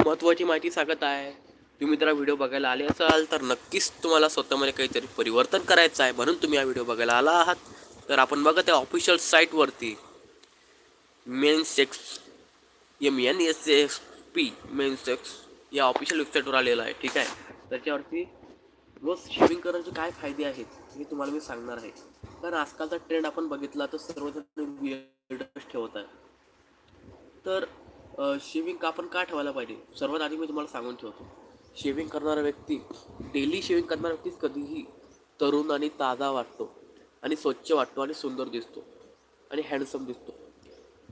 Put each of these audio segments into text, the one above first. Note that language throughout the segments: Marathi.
खूप महत्त्वाची माहिती सांगत आहे. तुम्ही जर व्हिडिओ बघायला आले असाल तर नक्कीच तुम्हाला स्वतःमध्ये काहीतरी परिवर्तन करायचं आहे म्हणून तुम्ही हा व्हिडिओ बघायला आला आहात. तर आपण बघत आहे ऑफिशियल साईटवरती मेन sex M N S S P main सेक्स या ऑफिशियल वेबसाईटवर आलेलं आहे ठीक आहे? त्याच्यावरती रोज शेविंग करण्याचे काय फायदे आहेत हे तुम्हाला मी सांगणार आहे. कारण आजकालचा ट्रेंड आपण बघितला तर सर्वजण ठेवत आहे. तर शेविंग का आपण का ठेवायला पाहिजे? सर्वात आधी मी तुम्हाला सांगून ठेवतो. शेविंग करणारा व्यक्ती डेली शेविंग करणारा व्यक्तीच कधीही तरुण आणि ताजा वाटतो आणि स्वच्छ वाटतो आणि सुंदर दिसतो आणि हँडसम दिसतो.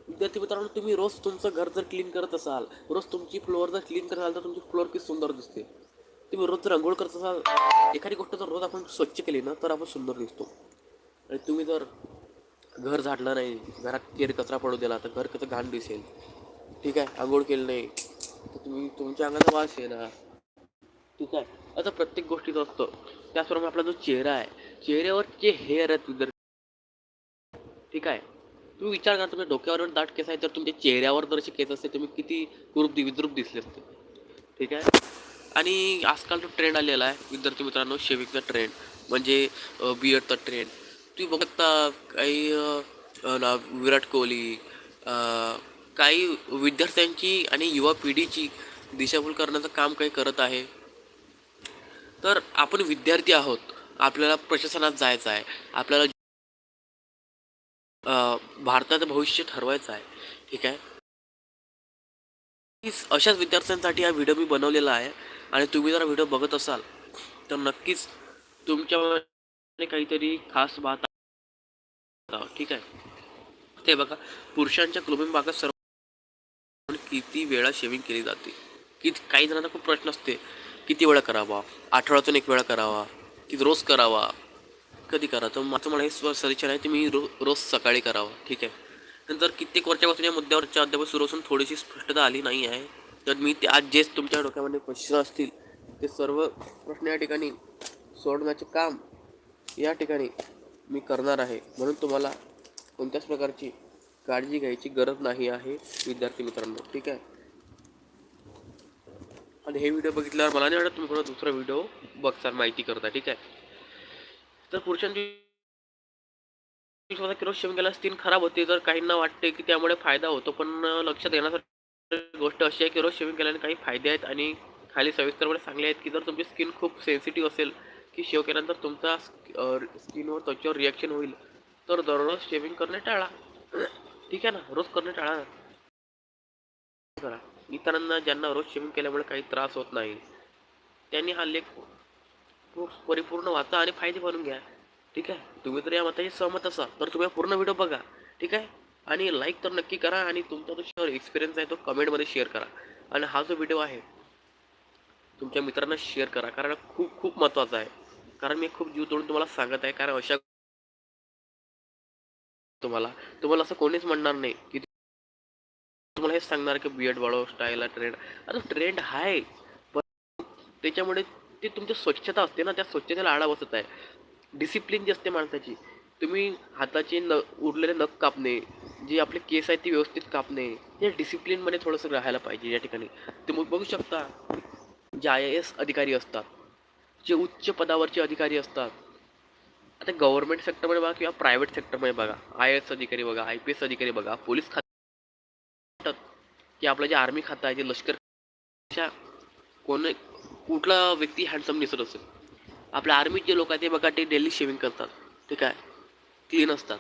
विद्यार्थी मित्रांनो तुम्ही रोज तुमचं घर जर क्लीन करत असाल रोज तुमची फ्लोअर जर क्लीन करत असाल तर तुमची फ्लोअर किती सुंदर दिसते. तुम्ही रोज जर अंघोळ करत असाल एखादी गोष्ट जर रोज आपण स्वच्छ केली ना तर आपण सुंदर दिसतो. आणि तुम्ही जर घर झाडलं नाही घरात केर कचरा पडू दिला तर घर कसं घाण दिसेल? ठीक आहे आंघोळ केलं नाही. तर तुम्ही तुमच्या अंगाचा वास येणार ठीक आहे असं प्रत्येक गोष्टीचं असतं. त्याचप्रमाणे आपला जो चेहरा आहे चेहऱ्यावर जे हेअर आहेत विद्यार्थी ठीक आहे तुम्ही विचार करा तुमच्या डोक्यावर दाट केस आहे तर तुमच्या चेहऱ्यावर जर असे केस असते तुम्ही किती कुरूप दि- विद्रूप दिसले असते. ठीक आहे आणि आजकाल जो ट्रेंड आलेला आहे विद्यार्थी मित्रांनो शेविंगचा ट्रेंड म्हणजे बियर्डचा ट्रेंड तुम्ही बघता काही ना विराट कोहली काही विद्यार्थ्यांची आणि युवा पिढीची दिशाभूल करण्याचं काम काही करत आहे. तर आपण विद्यार्थी आहोत. आपल्याला प्रशासनात जायचं आहे. आपल्याला भारताचं भविष्य ठरवायचं आहे. ठीक आहे? अशाच विद्यार्थ्यांसाठी हा व्हिडिओ मी बनवलेला आहे आणि तुम्ही जर व्हिडिओ बघत असाल तर नक्कीच तुमच्या काहीतरी खास बात ठीक आहे? ते बघा पुरुषांच्या ग्लोबिंग भागात सर्व किती वेळा शेविंग केली जाते? किती काही जणांना खूप प्रश्न असते. किती वेळा करावा? आठवड्यातून एक वेळा करावा? की रोज करावा? कधी करा तर माझं मला हे सजेशन आहे तुम्ही रो रोज सकाळी करावं. ठीक आहे? नंतर कित्येक वर्षापासून या मुद्द्यावरच्या अद्याप सुरू असून थोडीशी स्पष्टता आली नाही आहे. तर मी ते आज जे तुमच्या डोक्यामध्ये प्रश्न असतील ते सर्व प्रश्न या ठिकाणी सोडण्याचे काम या ठिकाणी मी करणार आहे. म्हणून तुम्हाला कोणत्याच प्रकारची काळजी घ्यायची गरज नाही आहे विद्यार्थी मित्रांनो ठीक आहे? आणि हे व्हिडिओ बघितल्यावर मला नाही वाटत तुम्ही कोणा दुसरा व्हिडिओ बघसाल माहिती करता ठीक आहे? तर पुरुषांची स्वतः किलो शेविंग केल्यास स्किन खराब होते तर काहींना वाटते की त्यामुळे फायदा होतो पण लक्षात येण्यासारखी गोष्ट अशी आहे की रोज शेविंग केल्याने काही फायदे आहेत आणि खाली सविस्तरपणे चांगले आहेत की जर तुमची स्किन खूप सेन्सिटिव्ह असेल की शेव केल्यानंतर तुमचा स्किनवर त्वचेवर रिॲक्शन होईल तर दररोज शेविंग करणे टाळा. ठीक आहे ना? रोज करणे टाळा ना. करा. इतरांना ज्यांना रोज शेविंग केल्यामुळे काही त्रास होत नाही. त्यांनी हा लेख खूप परिपूर्ण वाचा आणि फायदे बनून घ्या. ठीक आहे? तुम्ही तर या मताशी सहमत असाल तर तुम्ही पूर्ण व्हिडिओ बघा. ठीक आहे? आणि लाईक तर नक्की करा आणि तुमचा जो शेअर एक्सपिरियन्स आहे तो कमेंटमध्ये शेअर करा. आणि हा जो व्हिडिओ आहे तुमच्या मित्रांना शेअर करा. कारण खूप खूप महत्त्वाचा आहे. कारण मी खूप जीव तोडून तुम्हाला सांगत आहे. कारण अशा तुम्हाला. तुम्हाला असं कोणीच म्हणणार नाही की तुम्हाला हेच सांगणार की बियर्ड वाढव स्टाईल ट्रेंड आता ट्रेंड आहे पण त्याच्यामुळे ते तुमची स्वच्छता असते ना त्या स्वच्छतेला आळा बसत आहे. डिसिप्लिन जी असते माणसाची तुम्ही हाताचे न उरलेले नख कापणे जे आपले केस आहेत ते व्यवस्थित कापणे या डिसिप्लिनमध्ये थोडंसं राहायला पाहिजे या ठिकाणी. तुम्ही बघू शकता जे आय एस अधिकारी असतात जे उच्च पदावरचे अधिकारी असतात आता गव्हर्नमेंट सेक्टरमध्ये बघा किंवा प्रायव्हेट सेक्टरमध्ये बघा. आय एस अधिकारी बघा आय पी एस अधिकारी बघा पोलीस खात की आपलं जे आर्मी खातं आहे जे लष्कर कोण कुठला व्यक्ती हँडसम दिसत असेल. आपल्या आर्मीत जे लोक आहेत ते बघा ते डेली शेविंग करतात. ठीक आहे क्लीन असतात.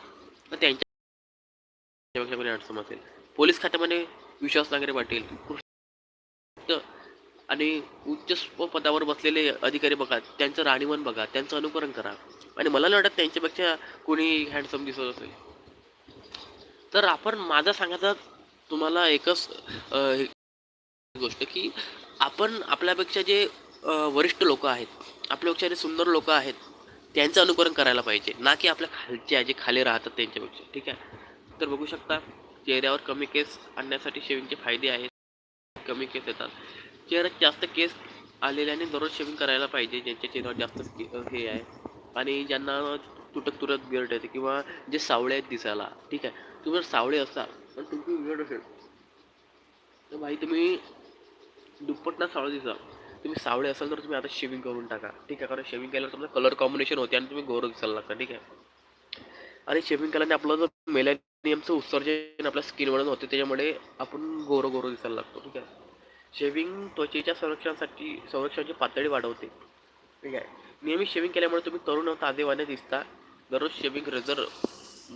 तर त्यांच्या कोणी हँडसम असेल. पोलीस खात्यामध्ये विश्वास नागरे पाटील आणि उच्च पदावर बसलेले अधिकारी बघा त्यांचं राणीवन बघा त्यांचं अनुकरण करा. आणि मला नाही वाटत त्यांच्यापेक्षा कोणी हँडसम दिसत असेल. तर आपण माझा सांगायचा तुम्हाला एकच हे- गोष्ट की आपण आपल्यापेक्षा जे वरिष्ठ लोक आहेत आपल्यापेक्षा जे सुंदर लोक आहेत त्यांचं अनुकरण करायला पाहिजे. ना की आपल्या खालचे जे खाली राहतात त्यांच्यापेक्षा. ठीक आहे? तर बघू शकता चेहऱ्यावर कमी केस आणण्यासाठी शेविंगचे फायदे आहेत. कमी केस येतात. चेहऱ्यात जास्त केस आलेल्याने दररोज शेविंग करायला पाहिजे ज्यांच्या चेहऱ्यावर जास्त हे आहे. आणि ज्यांना तुटक तुटक बिअर्ड येते किंवा जे सावळे आहेत दिसायला ठीक आहे? तुम्ही जर सावळे असाल पण तुमची बिअर्ड असेल तर भाई तुम्ही दुप्पट ना सावळे दिसा तुम्ही सावळे असाल तर तुम्ही आता शेविंग करून टाका ठीक आहे? कारण शेविंग केल्यावर तुमचं कलर कॉम्बिनेशन होते आणि तुम्ही गोरं दिसायला लागता ठीक आहे? आणि शेविंग केल्याने आपलं जो मेलॅनियमचं उत्सर्जन आपल्या स्किनवरून होते त्याच्यामुळे आपण गोरं गोरं दिसायला लागतो ठीक आहे? शेविंग त्वचेच्या संरक्षणासाठी संरक्षणाची पातळी वाढवते ठीक आहे? नेहमी शेविंग केल्यामुळे तुम्ही तरुण व ताजेवाने दिसता. दररोज शेविंग रेझर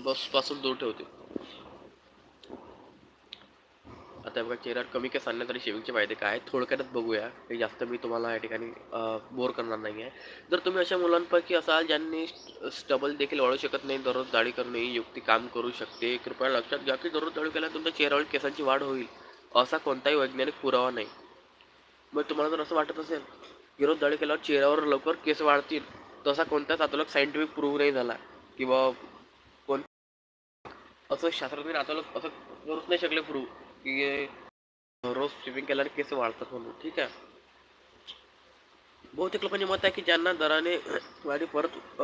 बसपासून दूर ठेवते. आता बघा चेहऱ्यावर कमी केस आणण्यासाठी शेविंगचे फायदे काय थोडक्यातच बघूया. हे जास्त मी तुम्हाला या ठिकाणी बोर करणार नाही आहे जर तुम्ही अशा मुलांपैकी असाल ज्यांनी स्टबल देखील वाढू शकत नाही दररोज दाढी करणे ही युक्ती काम करू शकते. कृपया लक्षात घ्या की दररोज दाढी केल्याने तुमच्या चेहऱ्यावर केसांची वाढ होईल. असा कोणताही वैज्ञानिक पुरावा नाही. मग तुम्हाला जर असं वाटत असेल विरोध दाढी केल्यावर चेहऱ्यावर लवकर केस वाढतील. तसा कोणताच आतोलक सायंटिफिक प्रूव्ह नाही झाला. किंवा कोण असं शास्त्रज्ञ आतोलक असं करूच नाही शकले प्रूव्ह की रोज स्विमिंग केल्याने केस वाढतात म्हणून. ठीक आहे? बहुतेक लोकांचे मत आहे की ज्यांना दराने वाढी परत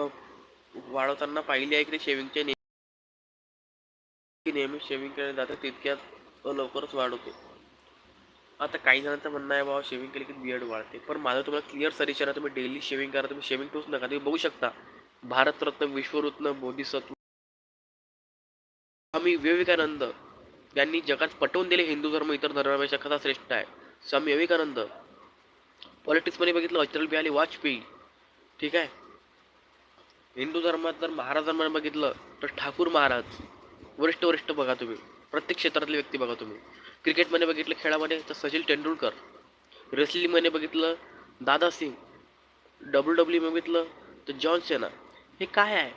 वाढवताना पाहिली आहे की ते शेविंगचे नेहमी शेविंग केले जाते तितक्यात लवकरच वाढवते. आता काही जणांचं म्हणणं आहे बाबा शेविंग केली की बियर्ड वाढते. पण माझं तुम्हाला क्लिअर सजेशन आहे तुम्ही डेली शेविंग करा तुम्ही शेविंग टूच नका तुम्ही बघू शकता. भारतरत्न विश्वरत्न बोधिसत्व स्वामी विवेकानंद यांनी जगात पटवून दिले हिंदू धर्म इतर धर्मापेक्षा कसा श्रेष्ठ आहे? स्वामी विवेकानंद पॉलिटिक्समध्ये बघितलं अटल बिहारी वाजपेयी ठीक आहे? हिंदू धर्मात जर महाराजांमध्ये बघितलं तर ठाकूर महाराज वरिष्ठ वरिष्ठ बघा तुम्ही. प्रत्येक क्षेत्रातले व्यक्ती बघा तुम्ही. क्रिकेटमध्ये बघितलं खेळामध्ये तर सचिन तेंडुलकर. रेसलिंगमध्ये बघितलं दादा सिंग डब्ल्यू डब्ल्यू बघितलं तर जॉन सेना. हे काय आहे?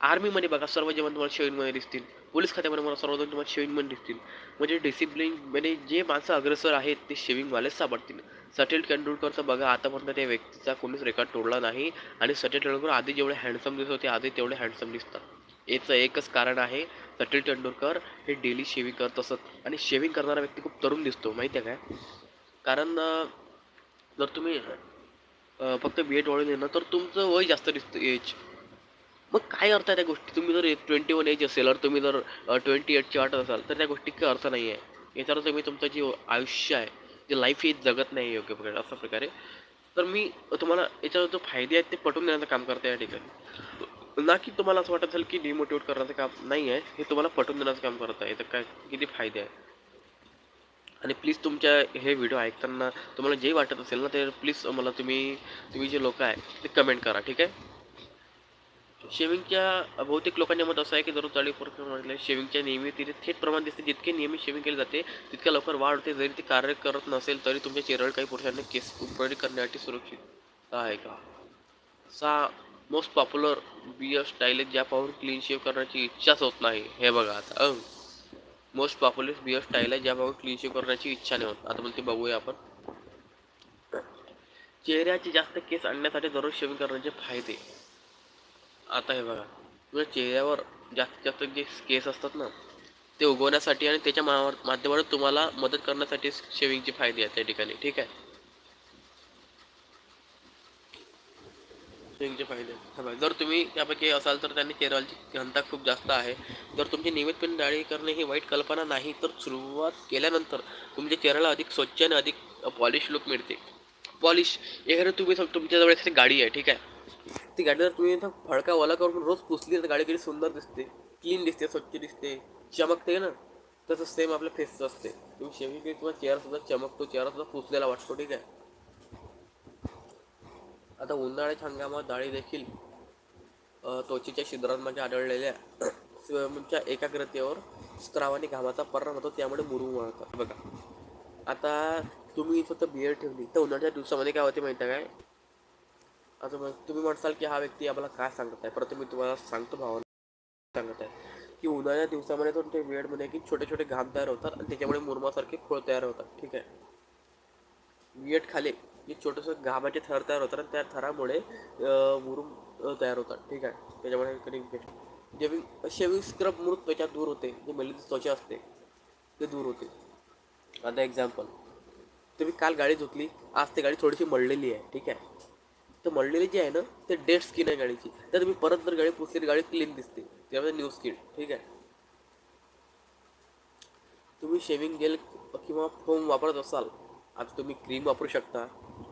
आर्मीमध्ये बघा सर्व जेवण तुम्हाला शेविंगमध्ये दिसतील. पोलीस खात्यामध्ये मला सर्वजण तुम्हाला शेविंगमध्ये दिसतील. म्हणजे डिसिप्लिनमध्ये जे माणसं अग्रेसर आहेत ते शेविंगवालेच सापडतील. सचिन तेंडुलकरचं बघा आतापर्यंत त्या व्यक्तीचा कोणीच रेकॉर्ड तोडला नाही. आणि सचिन तेंडुलकर आधी जेवढे हँडसम दिसत होते आधी तेवढे हँडसम दिसतात. याचं एकच कारण आहे सचिन तेंडुलकर हे डेली शेविंग करत असत. आणि शेविंग करणारा व्यक्ती खूप तरुण दिसतो माहिती आहे काय? कारण जर तुम्ही फक्त बी एड वाढून तर तुमचं वय जास्त दिसतं एज मग काय अर्थ आहे त्या गोष्टी? तुम्ही जर ट्वेंटी वन एज असेल और तुम्ही जर ट्वेंटी एटची वाटत असाल तर त्या गोष्टी काही अर्थ नाही आहे याच्यावर तुम्ही तुमचं जे आयुष्य आहे जे लाईफ हे जगत नाही योग्य प्रकारे अशा प्रकारे. तर मी तुम्हाला याच्यावर जो फायदे आहेत ते पटवून देण्याचं काम करते या ठिकाणी. ना की तुम्हाला असं वाटत असेल की डिमोटिवेट करण्याचं काम नाही आहे हे तुम्हाला पटवून देण्याचं काम करत आहे. तर काय किती फायदे आहे? आणि प्लीज तुमच्या हे व्हिडिओ ऐकताना तुम्हाला जे वाटत असेल ना ते प्लीज मला तुम्ही तुम्ही जे लोक आहे ते कमेंट करा ठीक आहे? शेविंगच्या बहुतेक लोकांच्या मत असं आहे की दररोज चाळी म्हटलं शेविंगच्या नियमित तिथे थेट प्रमाण दिसते. जितके नियमित शेविंग केले जाते तितक्या लवकर वाढ होते. जरी ते कार्य करत नसेल तरी तुमच्या चेहऱ्यावर काही पुरुषांना केस उत्पन्न करण्यासाठी सुरक्षित आहे का? सा मोस्ट पॉप्युलर बिअर स्टाईल ज्या पाहून क्लीन शेव करण्याची इच्छाच होत नाही. हे बघा आता मोस्ट पॉप्युलर बिअर स्टाईल आहे ज्या पाहून क्लीन शेव करण्याची इच्छा नाही होत. आता पण ते बघूया आपण. चेहऱ्याचे जास्त केस आणण्यासाठी दररोज शेविंग करण्याचे फायदे. आता हे बघा म्हणजे चेहऱ्यावर जास्तीत जास्त जे केस असतात ना ते उगवण्यासाठी आणि त्याच्या मा माध्यमातून तुम्हाला मदत करण्यासाठी शेविंगचे फायदे आहेत त्या ठिकाणी ठीक आहे? शेविंगचे फायदे जर तुम्ही त्यापैकी असाल तर त्यांनी केरळची घनता खूप जास्त आहे. जर तुमची नियमितपणे डाळी करणे ही वाईट कल्पना नाही तर सुरुवात केल्यानंतर तुमच्या चेहऱ्याला अधिक स्वच्छ आणि अधिक पॉलिश लुक मिळते. पॉलिश एखादं तुम्ही सम- तुमच्याजवळ एखादी गाडी आहे ठीक आहे? ती गाडी जर तुम्ही फडका ओला करून रोज पुसली तर गाडी किती सुंदर दिसते क्लीन दिसते स्वच्छ दिसते चमकते ना? तसं सेम आपल्या फेसचं असते. तुम्ही शेविंग किंवा तुम्हाला चमकतो चेहरासुद्धा पुसलेला वाटतो ठीक आहे? आता उन्हाळ्याच्या हंगामात डाळी देखील त्वचेच्या छिद्रांमध्ये आढळलेल्या स्वयंच्या एकाग्रतेवर स्त्रावाने घामाचा परिणाम होतो त्यामुळे मुरुम वाळतात बघा. आता तुम्ही फक्त बिअर ठेवली तर उन्हाळ्याच्या दिवसामध्ये काय होते माहिती आहे काय? आता मग तुम्ही म्हणसाल की हा व्यक्ती आम्हाला काय सांगत आहे? परत मी तुम्हाला सांगतो भावना सांगत आहे की उन्हाळ्या दिवसामध्ये तो ते वेळमध्ये की छोटे छोटे घाम तयार होतात आणि त्याच्यामुळे मुरमासारखे खोळ तयार होतात. ठीक आहे. वियट खाली. एक छोटंसं घामाचे थर तयार होतात आणि त्या थरामुळे मुरूम मुरुम तयार होतात. ठीक आहे? त्याच्यामुळे कधी जेविंग शेविंग स्क्रब मृत त्वचा दूर होते जे मेलीची त्वचा असते ते दूर होते. आता एक्झाम्पल तुम्ही काल गाडी धुतली आज ती गाडी थोडीशी मळलेली आहे. ठीक आहे? तर मळलेली जी आहे ना ते डेड स्किन आहे गाडीची. तर तुम्ही परत जर गाडी पुसली गाडी क्लीन दिसते. त्यामध्ये न्यू स्किन ठीक आहे? तुम्ही शेविंग जेल किंवा फोम वापरत असाल आता तुम्ही क्रीम वापरू शकता.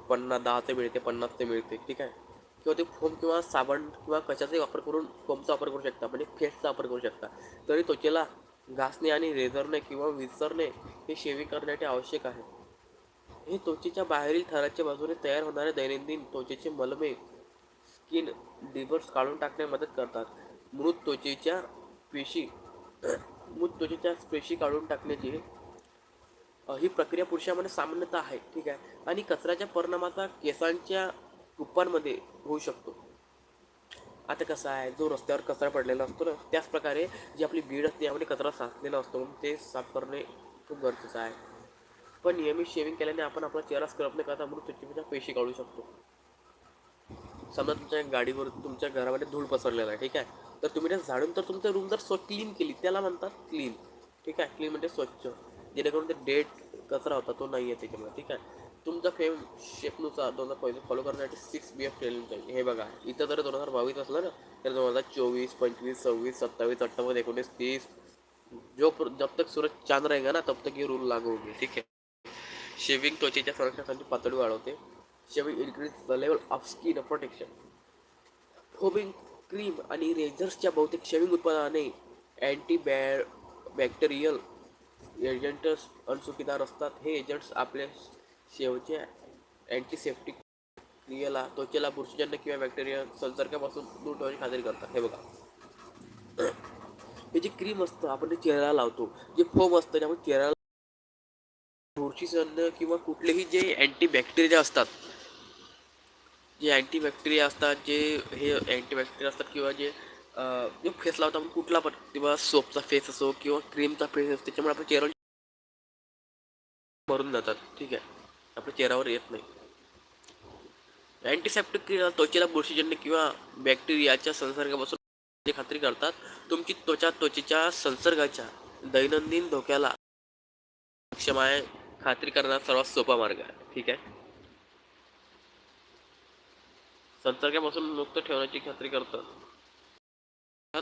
पन्नास दहाचे मिळते पन्नासचे मिळते ठीक आहे? किंवा ते फोम किंवा साबण किंवा कशाचाही वापर करून फोमचा वापर करू शकता. म्हणजे फेसचा वापर करू शकता. तरी त्वचेला घासणे आणि रेझरने किंवा विसरणे हे शेविंग करण्यासाठी आवश्यक आहे. हे त्वचेच्या बाहेरील थराच्या बाजूने तयार होणारे दैनंदिन त्वचेचे मलमे स्किन डिबर्स काढून टाकण्यास मदत करतात. मृत त्वचेच्या पेशी मृत त्वचेच्या पेशी काढून टाकण्याचे ही प्रक्रिया पुरुषामध्ये सामान्यतः आहे ठीक आहे? आणि कचऱ्याच्या परिणामाचा केसांच्या रूपांमध्ये होऊ शकतो. आता कसं आहे जो रस्त्यावर कचरा पडलेला असतो ना त्याच प्रकारे जी आपली बीड असते यामध्ये कचरा साचलेला असतो म्हणून ते साफ करणे खूप गरजेचं आहे. पण नियमित शेविंग केल्याने आपण आपला चेहरा स्क्रब न करता म्हणून त्वचेच्या पेशी काढू शकतो. समजा तुमच्या गाडीवर तुमच्या घरामध्ये धूळ पसरलेला आहे ठीक आहे? तर तुम्ही ते झाडून तर तुमचं रूम जर स्वच्छ क्लीन केली त्याला म्हणतात क्लीन ठीक आहे? क्लीन म्हणजे स्वच्छ. जेणेकरून ते डेट कचरा होता तो नाही आहे त्याच्यामुळे ठीक आहे? तुमचा फेम शेपनुसार दोन हजार पहिलं फॉलो करण्यासाठी सिक्स बी एफ ट्रेनिंग जाईल हे बघा इथं जर दोन हजार बावीस असलं ना तर दोन हजार चोवीस पंचवीस सव्वीस सत्तावीस अठ्ठावन्न एकोणीस तीस जो जब तक सूरज चांद रहेगा ना तब तक ही रूल लागू होंगे ठीक आहे? शेविंग त्वचेच्या संरक्षणासाठी पातळी वाढवते. Shaving increase the level of skin protection होबिंग cream आणि रेझर्सच्या बहुतेक शेविंग उत्पादनाने अँटी बॅ बॅक्टेरियल एजंट्स अणचुकीदार असतात हे एजंट्स आपल्या शेवच्या अँटीसेप्टिक क्रियेला त्वचेला बुरशीजन्य किंवा बॅक्टेरिया संसर्गापासून दूर ठेवण्याची खात्री करतात. हे बघा. हे जे क्रीम असतं आपण ते चेहऱ्याला लावतो. जे फोम असतं त्यामुळे चेहऱ्याला बुरशीजन्य किंवा कुठलेही जे अँटीबॅक्टेरिया असतात जे अँटीबॅक्टेरिया असतात जे हे अँटीबॅक्टेरिया असतात किंवा जे जे फेस लावतो आपण कुठला पण किंवा सोपचा फेस असो किंवा क्रीमचा फेस असो त्याच्यामुळे आपल्या चेहऱ्यावर मरून जातात. ठीक आहे? आपल्या चेहऱ्यावर येत नाही. अँटीसेप्टिक क्रिया त्वचेला बुरशीजन्य किंवा बॅक्टेरियाच्या संसर्गापासून खात्री करतात. तुमची त्वचा त्वचेच्या संसर्गाच्या दैनंदिन धोक्याला सक्षम आहे. खात्री करण्याचा सर्वात सोपा मार्ग आहे. ठीक आहे? संसर्गापासून मुक्त ठेवण्याची खात्री करतात. हा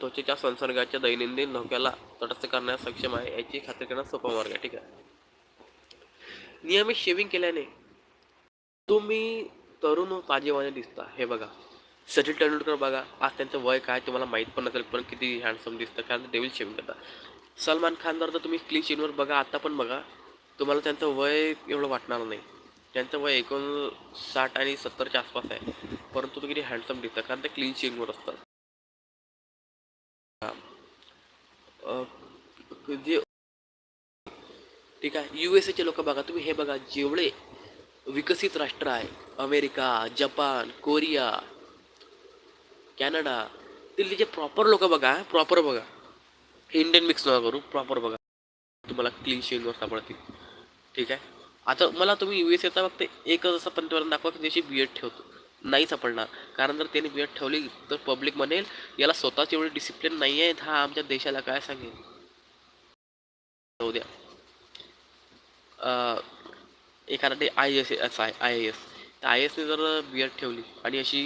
त्वचेच्या संसर्गाच्या दैनंदिन धोक्याला तटस्थ करण्यास सक्षम आहे याची खात्री करणं सोपा मार्ग आहे ठीक आहे? नियमित शेविंग केल्याने तुम्ही तरुण ताजेवाने दिसता हे बघा. सचिन तेंडुलकर बघा. आज त्यांचं वय काय तुम्हाला माहीत पण नसेल पण किती हँडसम दिसतं कारण ते डेव्हिल शेविंग करतात. सलमान खान जर तर तुम्ही क्लीन शेविंगवर बघा आता पण बघा तुम्हाला त्यांचं वय एवढं वाटणार नाही. त्यांचं वय एकूण साठ आणि सत्तरच्या आसपास आहे. परंतु तुम्ही किती हँडसम दिसतात कारण ते क्लीन शेविंगवर असतात हा. अ, जे ठीक आहे यू एस एचे लोक बघा तुम्ही हे बघा जेवढे विकसित राष्ट्र आहे अमेरिका जपान कोरिया कॅनडा तिथले जे प्रॉपर लोक बघा प्रॉपर बघा. इंडियन मिक्स नका करू प्रॉपर बघा. तुम्हाला क्लीन शेविंगवर सापडतील. ठीक आहे? आता मला तुम्ही यू एस एचा फक्त एकच असं पंतप्रधान दाखवा की त्याची बी एड ठेवतो. नाही सापडणार. कारण जर त्याने वेळ ठेवली तर पब्लिक म्हणेल याला स्वतःच एवढी डिसिप्लिन नाही आहे हा आमच्या देशाला काय सांगेल? जाऊ द्या. एखादा ते आय एस एस आहे आय एस तर आय एसने जर बी एड ठेवली आणि अशी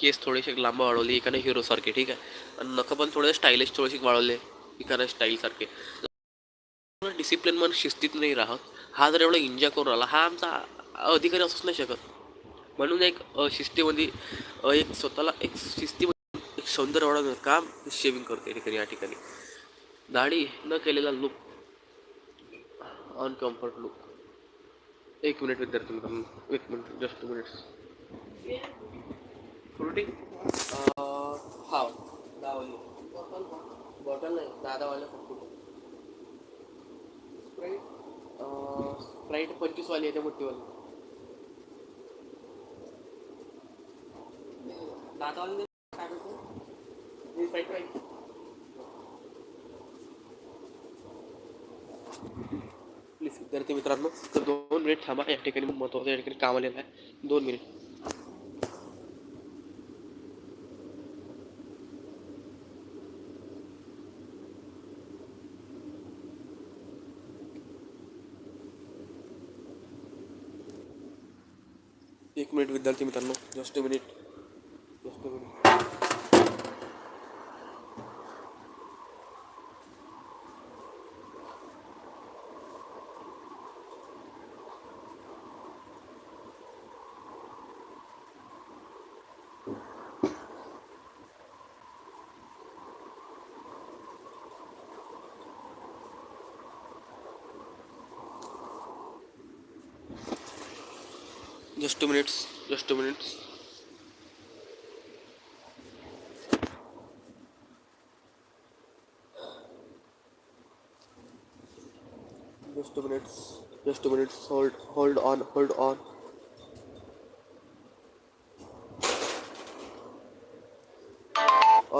केस थोडीशी लांब वाढवली एखाद्या हिरोसारखे ठीक आहे. आणि नखं पण थोडे स्टायलिश थोडेसे वाढवले एखाद्या स्टाईलसारखे डिसिप्लिन मन शिस्तीत नाही राहत. हा जर एवढा एन्जॉय करून राहिला हा आमचा अधिकारी असूच नाही शकत. म्हणून एक शिस्तीमध्ये एक स्वतःला एक शिस्तीमध्ये एक सौंदर्य वाढवण्याचं काम शेविंग करते ठिकाणी या ठिकाणी. दाढी न केलेला लुक अनकम्फर्ट लुक एक मिनिट विद्यार्थी मित्रांनो एक minute just two minutes Frooti हा दहावाली बॉटल नाही दहा दहावाल्या फक्त स्प्राईट स्प्राईट पंचवीसवाली आहे त्या मोठीवाली. प्लीज़ विद्यार्थी मित्रांनो, तर दोन मिनिट थांबा. या ठिकाणी महत्त्वाचं या ठिकाणी काम आलेलं आहे. दोन मिनिट. एक मिनिट विद्यार्थी मित्रांनो just minute just two minutes just two minutes. just two minutes just two minutes hold on on hold on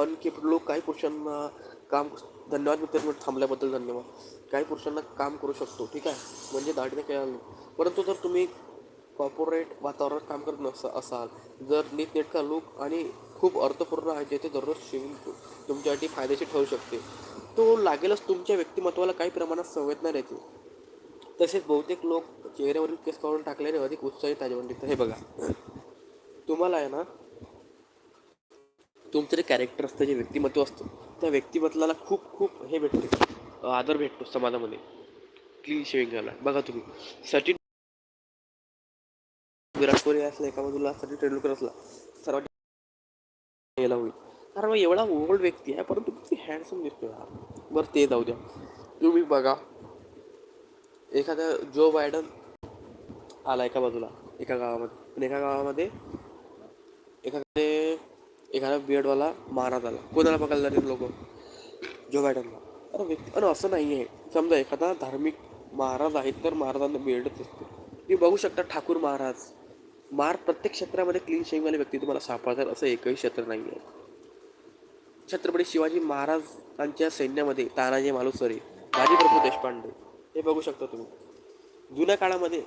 uncapable लोक काही पुरुषांना काम धन्यवाद मित्र थांबल्याबद्दल धन्यवाद. काही पुरुषांना काम करू शकतो ठीक आहे? म्हणजे दाढीने खेळायला परंतु जर तुम्ही कॉर्पोरेट वातावरणात काम करत नस असाल. जर नीटनेटका लूक आणि खूप अर्थपूर्ण आहे जेथे दररोज शिविंग तुमच्यासाठी फायदेशीर ठरू शकते. तो लागेलच तुमच्या व्यक्तिमत्वाला काही प्रमाणात संवेदना देते तसेच बहुतेक लोक चेहऱ्यावरील केस काढून टाकल्याने अधिक उत्साही ताजेवंत दिसतात. हे बघा. तुम्हाला आहे ना तुमचं जे कॅरेक्टर असतं जे व्यक्तिमत्व असतं त्या व्यक्तिमत्वाला खूप खूप हे भेटते. आदर भेटतो समाजामध्ये. क्लीन शेविंग करायला. बघा तुम्ही. सचिन विराट कोहली असला एका बाजूला सचिन तेंडुलकर असला सर्वात यायला होईल. कारण मग एवढा ओल्ड व्यक्ती आहे परंतु किती हँडसम दिसतो यार. बरं ते जाऊ द्या. तुम्ही बघा. एखादा जो बायडन आला एका बाजूला एका गावामध्ये. पण एका गावामध्ये एखादे एखादा बीएडवाला महाराज आला. कोणाला बघायला जाते लोक? जो बायडनला अरे व्यक्ती अरे असं नाही आहे समजा एखादा धार्मिक महाराज आहेत तर महाराजांना बियर्डच असते तुम्ही बघू शकता ठाकूर महाराज. मार प्रत्येक क्षेत्रामध्ये क्लीन शेविंगवाले व्यक्ती तुम्हाला सापडतात असं एकही क्षेत्र नाही आहे छत्रपती शिवाजी महाराजांच्या सैन्यामध्ये तानाजी मालुसरे बाजीप्रभू देशपांडे हे बघू शकता तुम्ही. जुन्या काळामध्ये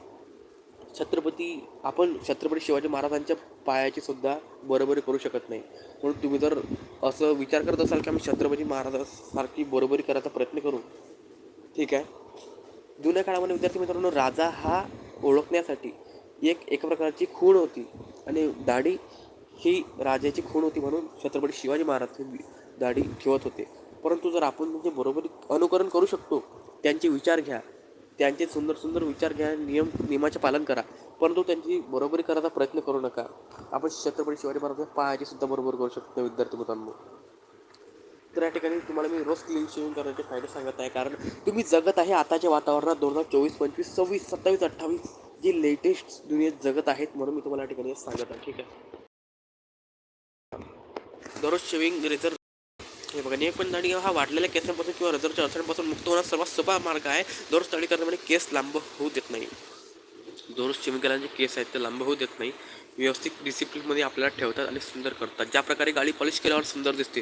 छत्रपती आपण छत्रपती शिवाजी महाराजांच्या पायाची सुद्धा बरोबरी करू शकत नाही. म्हणून तुम्ही जर असं विचार करत असाल की आम्ही छत्रपती महाराजांसारखी बरोबरी करायचा प्रयत्न करू ठीक आहे? जुन्या काळामध्ये विद्यार्थी मित्रांनो राजा हा ओळखण्यासाठी एक एका प्रकारची खूण होती. आणि दाढी ही राजाची खूण होती म्हणून छत्रपती शिवाजी महाराज दाढी ठेवत होते. परंतु जर आपण त्यांचे बरोबर अनुकरण करू शकतो त्यांचे विचार घ्या. त्यांचे सुंदर सुंदर विचार घ्या नियम नियमाचे पालन करा. परंतु त्यांची बरोबरी करायचा प्रयत्न करू नका. आपण छत्रपती शिवाजी महाराज पायाची सुद्धा बरोबर करू शकतो विद्यार्थी मित्रांनो. तर या ठिकाणी तुम्हाला मी रोज क्लीन शेविंग करण्याचे फायदे सांगत आहे. कारण तुम्ही जगत आहे आताच्या वातावरणात दोन हजार चोवीस पंचवीस सव्वीस सत्तावीस अठ्ठावीस जी लेटेस्ट दुनियेत जगत आहेत म्हणून मी तुम्हाला ठिकाणी सांगत आहे. ठीक आहे? दररोज शेविंग रेझर हे बघा नेक पण दाढी हा वाढलेल्या केसांपासून किंवा रजरच्या अडचणीपासून मुक्त होण्याचा सर्वात सोपा मार्ग आहे. दररोज दाढी करण्यामध्ये केस लांब होऊ देत नाही. दररोज शेविंग केल्याचे जे केस आहेत ते लांब होऊ देत नाही. व्यवस्थित डिसिप्लिनमध्ये आपल्याला ठेवतात आणि सुंदर करतात. ज्या प्रकारे गाडी पॉलिश केल्यावर सुंदर दिसते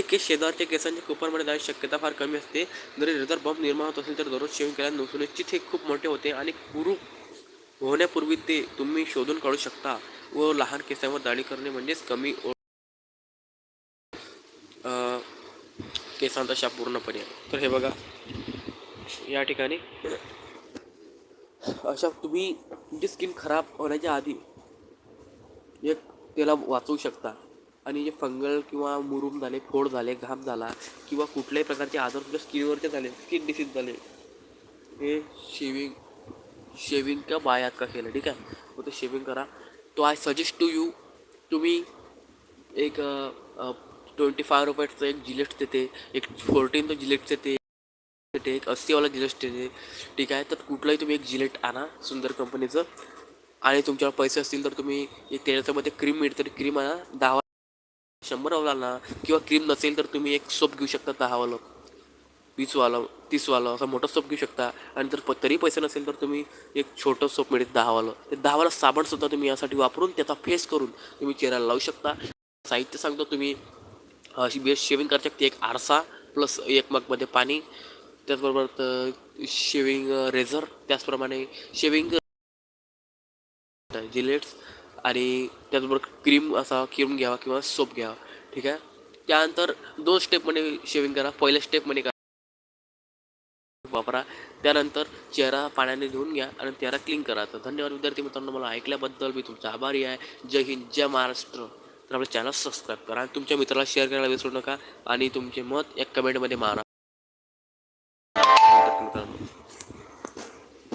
केस शेजारच्या केसांच्या कुपरमध्ये जाण्याची शक्यता फार कमी असते. जरी रिझर बंप निर्माण होत असेल तर दररोज शेविंग केल्याने सुनिश्चित हे खूप मोठे होते आणि कुरू होण्यापूर्वी ते तुम्ही शोधून काढू शकता व लहान केसांवर दाढी करणे म्हणजेच कमी ओ- केसांचा शाप पूर्णपणे. तर हे बघा या ठिकाणी. अशा तुम्ही तुमची स्किन खराब होण्याच्या आधी एक त्याला वाचवू शकता. आणि जे फंगल किंवा मुरूम झाले फोड झाले घाम झाला किंवा कुठल्याही प्रकारचे आजार तुमच्या स्किनवरचे झाले स्किन डिसीज झाले हे शेविंग शेविंग का बायात का केलं ठीक आहे? मग ते शेविंग करा. तो आय सजेस्ट टू यू तुम्ही एक ट्वेंटी फाय रुपयाचं एक जिलेट देते एक फोर्टीनचं जिलेट देते एक अस्सीवाला जिलेट देते ठीक आहे? तर कुठलंही तुम्ही एक जिलेट आणा सुंदर कंपनीचं आणि तुमच्यावर पैसे असतील तर तुम्ही एक त्याच्यामध्ये क्रीम मिळते क्रीम आणा दहा शंभरवाला ना किंवा क्रीम नसेल तर तुम्ही एक सोप घेऊ शकता दहावालं वीसवालं तीसवालं असं मोठं सोप घेऊ शकता. आणि जर प तरी पैसे नसेल तर तुम्ही एक छोटं सोप मिळेल दहावालं. ते दहावाला साबणसुद्धा तुम्ही यासाठी वापरून त्याचा फेस करून तुम्ही चेहऱ्याला लावू शकता. साहित्य सांगतो तुम्ही अशी बेस्ट शेविंग करू शकते एक आरसा प्लस एक मगमध्ये पाणी त्याचबरोबर शेविंग रेझर uh, त्याचप्रमाणे शेविंग जिलेट्स आणि त्याचबरोबर क्रीम असा क्रीम घ्यावा किंवा सोप घ्यावा. ठीक आहे? त्यानंतर दोन स्टेपमध्ये शेविंग करा. पहिल्या स्टेपमध्ये करा. वापरा. त्यानंतर चेहरा पाण्याने धुवून घ्या आणि चेहरा क्लीन करा. तर धन्यवाद विद्यार्थी मित्रांनो. मला ऐकल्याबद्दल मी तुमचा आभारी आहे. जय हिंद जय महाराष्ट्र. तर आपलं चॅनल सबस्क्राईब करा आणि तुमच्या मित्राला शेअर करायला विसरू नका आणि तुमचे मत या कमेंटमध्ये मारा.